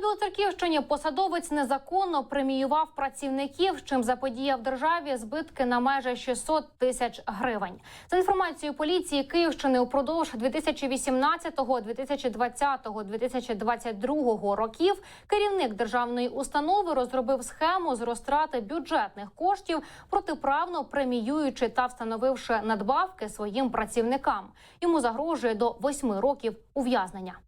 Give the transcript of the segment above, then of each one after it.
Білоцерківщині посадовець незаконно преміював працівників, чим заподіяв державі збитки на майже 600 тисяч гривень. За інформацією поліції Київщини, упродовж 2018, 2020, 2022 років керівник державної установи розробив схему з розтрати бюджетних коштів, протиправно преміюючи та встановивши надбавки своїм працівникам. Йому загрожує до восьми років ув'язнення.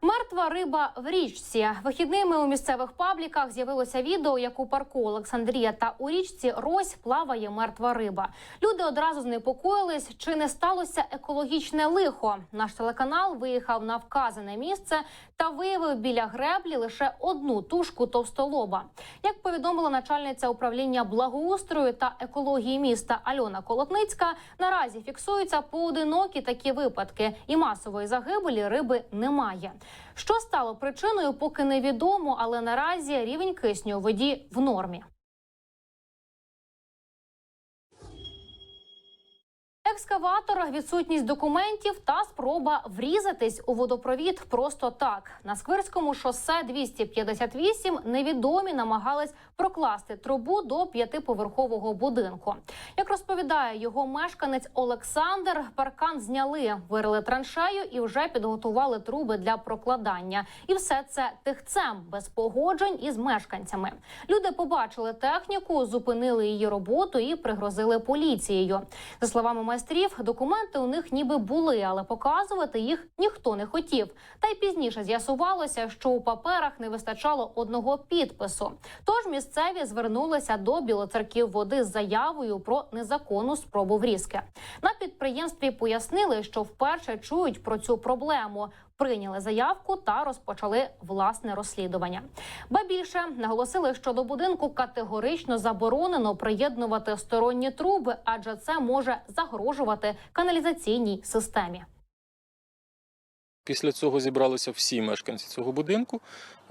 Мертва риба в річці. Вихідними у місцевих пабліках з'явилося відео, як у парку Олександрія та у річці Рось плаває мертва риба. Люди одразу знепокоїлись, чи не сталося екологічне лихо. Наш телеканал виїхав на вказане місце та виявив біля греблі лише одну тушку товстолоба. Як повідомила начальниця управління благоустрою та екології міста Альона Колотницька, наразі фіксуються поодинокі такі випадки, і масової загибелі риби немає. Що стало причиною, поки невідомо, але наразі рівень кисню у воді в нормі. Екскаватор, відсутність документів та спроба врізатись у водопровід просто так. На Сквирському шосе 258 невідомі намагались прокласти трубу до п'ятиповерхового будинку. Як розповідає його мешканець Олександр, паркан зняли, вирили траншею і вже підготували труби для прокладання. І все це тихцем без погоджень із мешканцями. Люди побачили техніку, зупинили її роботу і пригрозили поліцією. За словами майстрів, документи у них ніби були, але показувати їх ніхто не хотів. Та й пізніше з'ясувалося, що у паперах не вистачало одного підпису. Тож місцеві звернулися до білоцерків води з заявою про незаконну спробу врізки. На підприємстві пояснили, що вперше чують про цю проблему. Прийняли заявку та розпочали власне розслідування. Ба більше наголосили, що до будинку категорично заборонено приєднувати сторонні труби, адже це може загрожувати каналізаційній системі. Після цього зібралися всі мешканці цього будинку,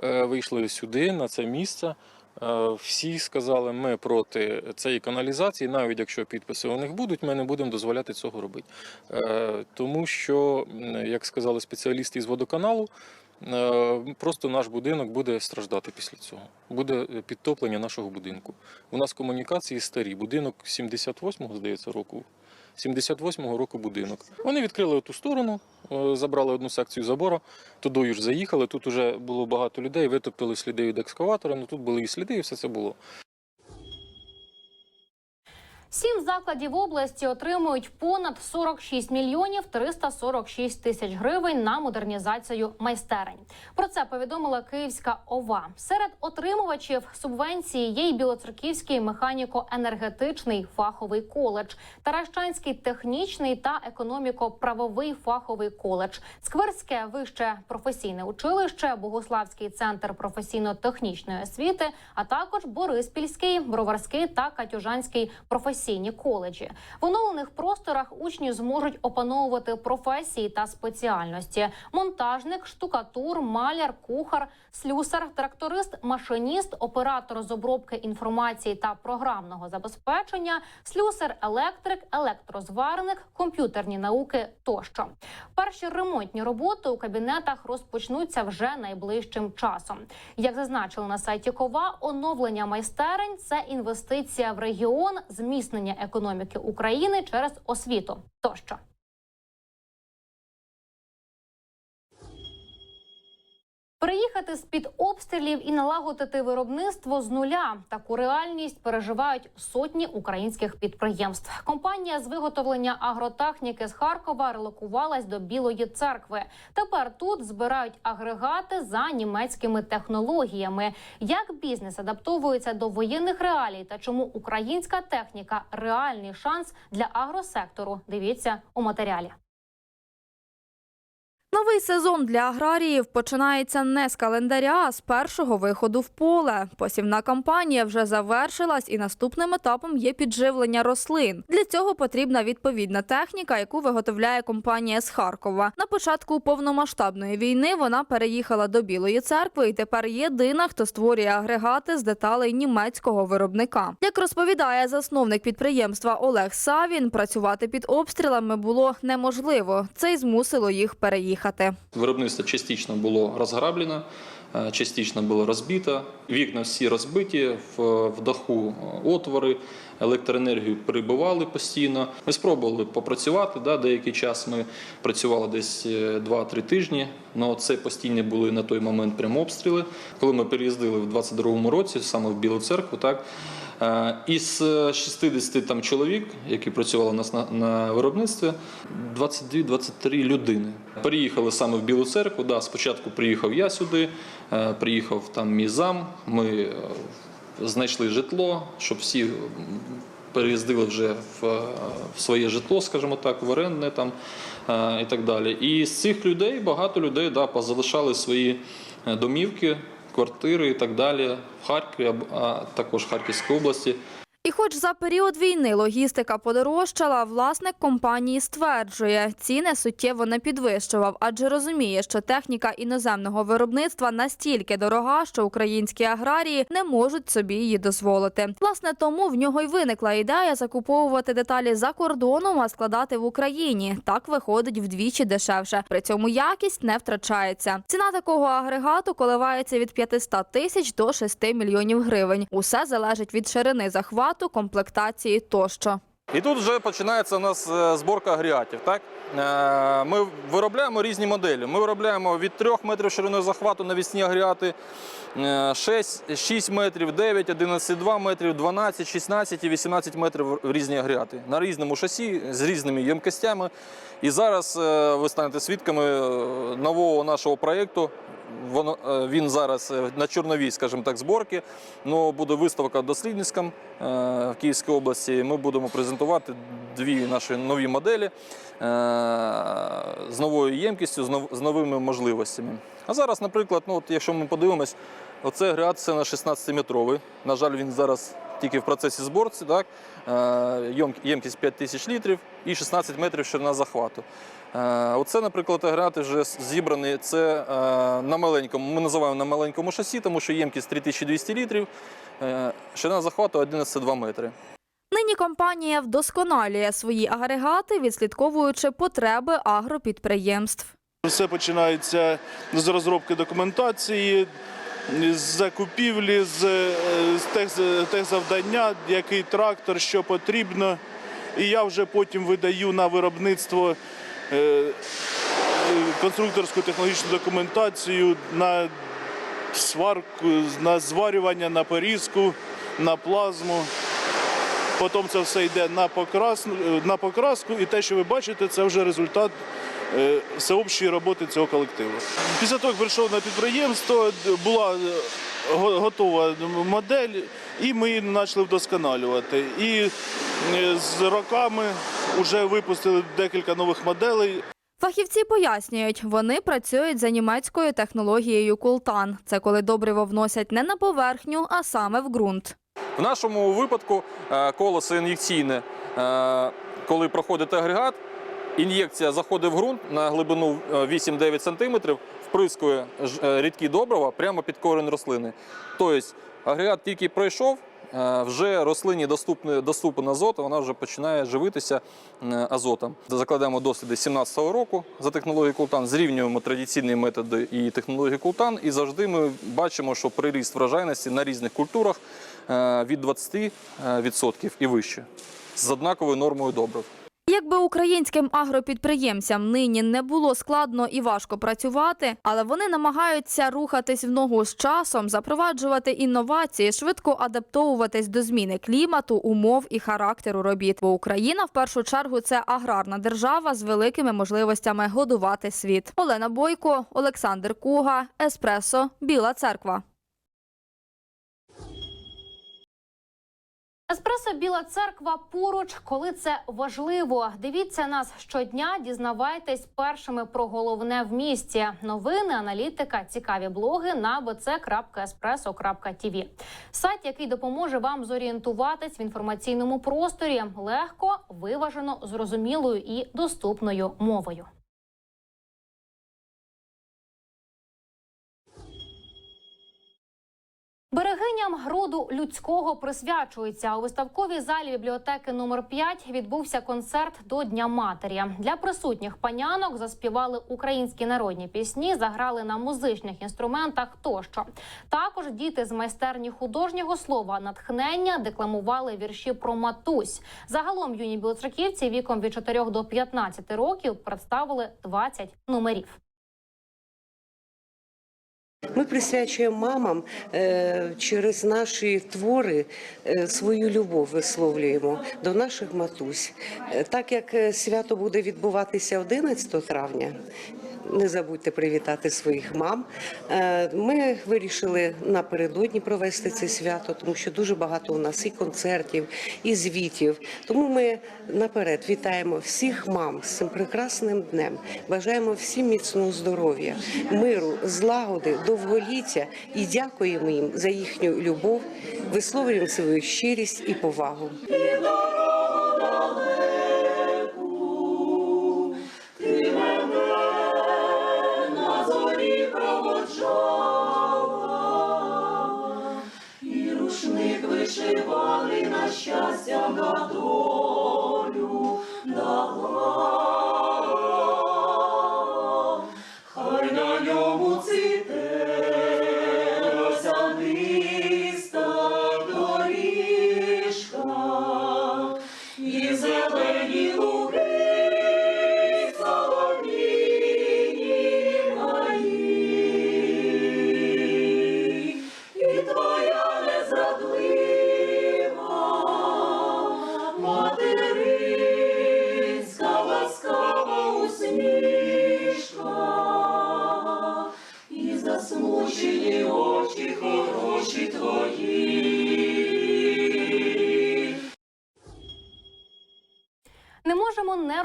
е, вийшли сюди, на це місце. Е, Всі сказали, ми проти цієї каналізації, навіть якщо підписи у них будуть, ми не будемо дозволяти цього робити. Е, Тому що, як сказали спеціалісти із водоканалу, е, просто наш будинок буде страждати після цього. Буде підтоплення нашого будинку. У нас комунікації старі. Будинок 78-го, здається, року. 78-го року будинок. Вони відкрили ту сторону, е, забрали одну секцію забору, туди ж заїхали. Тут вже було багато людей, витопили сліди від екскаватора, ну тут були і сліди, і все це було. Сім закладів області отримують понад 46 мільйонів 346 тисяч гривень на модернізацію майстерень. Про це повідомила Київська ОВА. Серед отримувачів субвенції є й Білоцерківський механіко-енергетичний фаховий коледж, Таращанський технічний та економіко-правовий фаховий коледж, Скверське вище професійне училище, Богославський центр професійно-технічної освіти, а також Бориспільський, Броварський та Катюжанський професійні коледжі. В оновлених просторах учні зможуть опановувати професії та спеціальності: монтажник, штукатур, маляр, кухар, слюсар, тракторист, машиніст, оператор з обробки інформації та програмного забезпечення, слюсар, електрик, електрозварник, комп'ютерні науки тощо. Перші ремонтні роботи у кабінетах розпочнуться вже найближчим часом. Як зазначили на сайті Кова, оновлення майстерень це інвестиція в регіон, зміцнення економіки України через освіту тощо. Переїхати з під обстрілів і налагодити виробництво з нуля. Таку реальність переживають сотні українських підприємств. Компанія з виготовлення агротехніки з Харкова релокувалась до Білої церкви. Тепер тут збирають агрегати за німецькими технологіями. Як бізнес адаптовується до воєнних реалій та чому українська техніка реальний шанс для агросектору? Дивіться у матеріалі. Новий сезон для аграріїв починається не з календаря, а з першого виходу в поле. Посівна кампанія вже завершилась, і наступним етапом є підживлення рослин. Для цього потрібна відповідна техніка, яку виготовляє компанія з Харкова. На початку повномасштабної війни вона переїхала до Білої церкви і тепер єдина, хто створює агрегати з деталей німецького виробника. Як розповідає засновник підприємства Олег Савін, працювати під обстрілами було неможливо. Це й змусило їх переїхати. Виїхати. Виробництво частично було розграблено, е, частично було розбито. Вікна всі розбиті, в, даху отвори, електроенергію перебивали постійно. Ми спробували попрацювати. Да, деякий час ми працювали десь е, 2-3 тижні, але це постійні були на той момент прямо обстріли. Коли ми переїздили в 22-му році, саме в Білу церкву, так. Е, Із е, 60 там чоловік, які працювали у нас на, на виробництві, 22-23 людини. Переїхали саме в Білу церкву. Да, спочатку приїхав я сюди, е, приїхав там мій зам. Ми е, знайшли житло, щоб всі переїздили вже в, е, в своє житло, скажімо так, в орендне там е, і так далі. І з цих людей багато людей да, позалишали свої е, домівки, квартири і так далі в Харкові, а- також Харківській області. І хоч за період війни логістика подорожчала, власник компанії стверджує, ціни суттєво не підвищував, адже розуміє, що техніка іноземного виробництва настільки дорога, що українські аграрії не можуть собі її дозволити. Власне, тому в нього й виникла ідея закуповувати деталі за кордоном, а складати в Україні. Так виходить вдвічі дешевше. При цьому якість не втрачається. Ціна такого агрегату коливається від 500 тисяч до 6 мільйонів гривень. Усе залежить від ширини захвату, комплектації тощо. І тут вже починається у нас е, зборка агрегатів. Так? Е, Ми виробляємо різні моделі. Ми виробляємо від 3 метрів шириною захвату навісні агрегати, е, 6, 6 метрів, 9, 11,2 метрів, 12, 16 і 18 метрів різні агрегати. На різному шасі, з різними ємкостями. І зараз е, ви станете свідками нового нашого проєкту. Воно, е, він зараз е, на чорновій, скажімо так, зборки. Ну, буде виставка дослідницька е, в Київській області. Ми будемо презентувати дві наші нові моделі з новою ємкістю, з новими можливостями. А зараз, наприклад, ну, от, якщо ми подивимось, оце агрегат це на 16-метровий. На жаль, він зараз тільки в процесі зборці. Так? Ємкість 5 тисяч літрів і 16 метрів ширина захвату. Е, Оце, наприклад, агрегати вже зібрані. Це е, на маленькому, ми називаємо на маленькому шасі, тому що ємкість 3200 літрів, е, ширина захвату 11,2 метри. Нині компанія вдосконалює свої агрегати, відслідковуючи потреби агропідприємств. Все починається з розробки документації, з закупівлі, з, тех- техзавдання, який трактор, що потрібно. І я вже потім видаю на виробництво конструкторську технологічну документацію на сварку, на зварювання, на порізку, на плазму. Потім це все йде на покраску, на покраску, і те, що ви бачите, це вже результат е, всеобщої роботи цього колективу. Після того, як прийшов на підприємство, була е, готова модель, і ми її почали вдосконалювати. І е, з роками вже випустили декілька нових моделей. Фахівці пояснюють, вони працюють за німецькою технологією култан. Це коли добриво вносять не на поверхню, а саме в ґрунт. В нашому випадку е, колесо ін'єкційне, е, коли проходить агрегат, ін'єкція заходить в ґрунт на глибину е, 8-9 см, вприскує е, рідкі добрива прямо під корінь рослини. Тобто агрегат тільки пройшов, е, вже рослині доступний, доступен азот, вона вже починає живитися е, азотом. Закладаємо досліди 17-го року за технологією Култан, зрівнюємо традиційні методи і технології Култан, і завжди ми бачимо, що приріст врожайності на різних культурах е, від 20% і вище з однаковою нормою добрив. Якби українським агропідприємцям нині не було складно і важко працювати, але вони намагаються рухатись в ногу з часом, запроваджувати інновації, швидко адаптовуватись до зміни клімату, умов і характеру робіт. Бо Україна в першу чергу це аграрна держава з великими можливостями годувати світ. Олена Бойко, Олександр Куга, Еспресо, Біла Церква. Еспресо Біла церква поруч, коли це важливо. Дивіться нас щодня, дізнавайтесь першими про головне в місті. Новини, аналітика, цікаві блоги на bc.espresso.tv. Сайт, який допоможе вам зорієнтуватись в інформаційному просторі легко, виважено, зрозумілою і доступною мовою. Берегиням роду людського присвячується у виставковій залі бібліотеки номер 5 відбувся концерт до Дня матері. Для присутніх панянок заспівали українські народні пісні, заграли на музичних інструментах тощо. Також діти з майстерні художнього слова натхнення декламували вірші про матусь. Загалом юні білоцерківці віком від 4 до 15 років представили 20 номерів. Ми присвячуємо мамам е, через наші твори е, свою любов висловлюємо до наших матусь. Е, Так як свято буде відбуватися 11 травня. Не забудьте привітати своїх мам. Е, Ми вирішили напередодні провести це свято, тому що дуже багато у нас і концертів, і звітів. Тому ми наперед вітаємо всіх мам з цим прекрасним днем. Бажаємо всім міцного здоров'я, миру, злагоди, довголіття і дякуємо їм за їхню любов, висловлюємо свою щирість і повагу.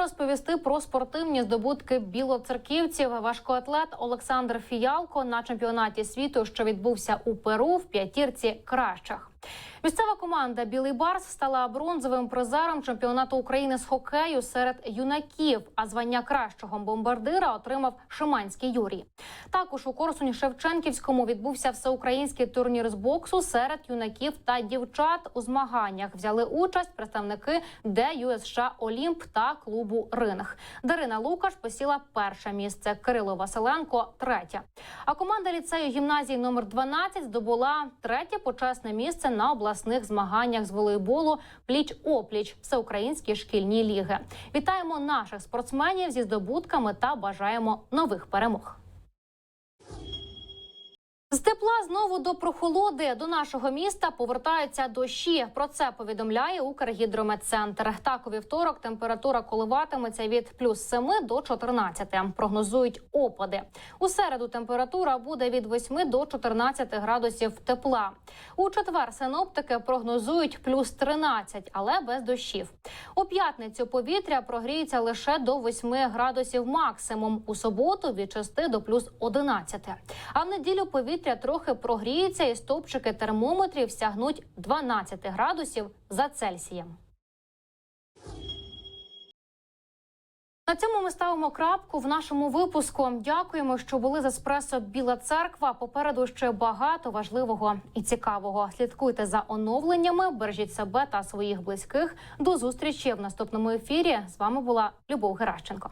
Розповісти про спортивні здобутки білоцерківців. Важкоатлет Олександр Фіялко на чемпіонаті світу, що відбувся у Перу в п'ятірці кращих. Місцева команда Білий Барс стала бронзовим призером чемпіонату України з хокею серед юнаків. А звання кращого бомбардира отримав Шиманський Юрій. Також у Корсуні Шевченківському відбувся всеукраїнський турнір з боксу серед юнаків та дівчат. У змаганнях взяли участь представники ДЮСШ Олімп та клубу Ринг. Дарина Лукаш посіла перше місце. Кирило Василенко третє. А команда ліцею гімназії номер 12 здобула третє почесне місце на обласних змаганнях з волейболу пліч опліч всеукраїнські шкільні ліги. Вітаємо наших спортсменів зі здобутками та бажаємо нових перемог. З тепла знову до прохолоди до нашого міста повертаються дощі. Про це повідомляє Укргідрометцентр. Так, у вівторок температура коливатиметься від плюс 7 до 14. Прогнозують опади. У середу температура буде від 8 до 14 градусів тепла. У четвер синоптики прогнозують плюс 13, але без дощів. У п'ятницю повітря прогріється лише до 8 градусів максимум. У суботу від 6 до плюс 11. А в неділю повітря трохи прогріється і стовпчики термометрів сягнуть 12 градусів за Цельсієм. На цьому ми ставимо крапку в нашому випуску. Дякуємо, що були з еспресо Біла Церква. Попереду ще багато важливого і цікавого. Слідкуйте за оновленнями, бережіть себе та своїх близьких. До зустрічі в наступному ефірі. З вами була Любов Геращенко.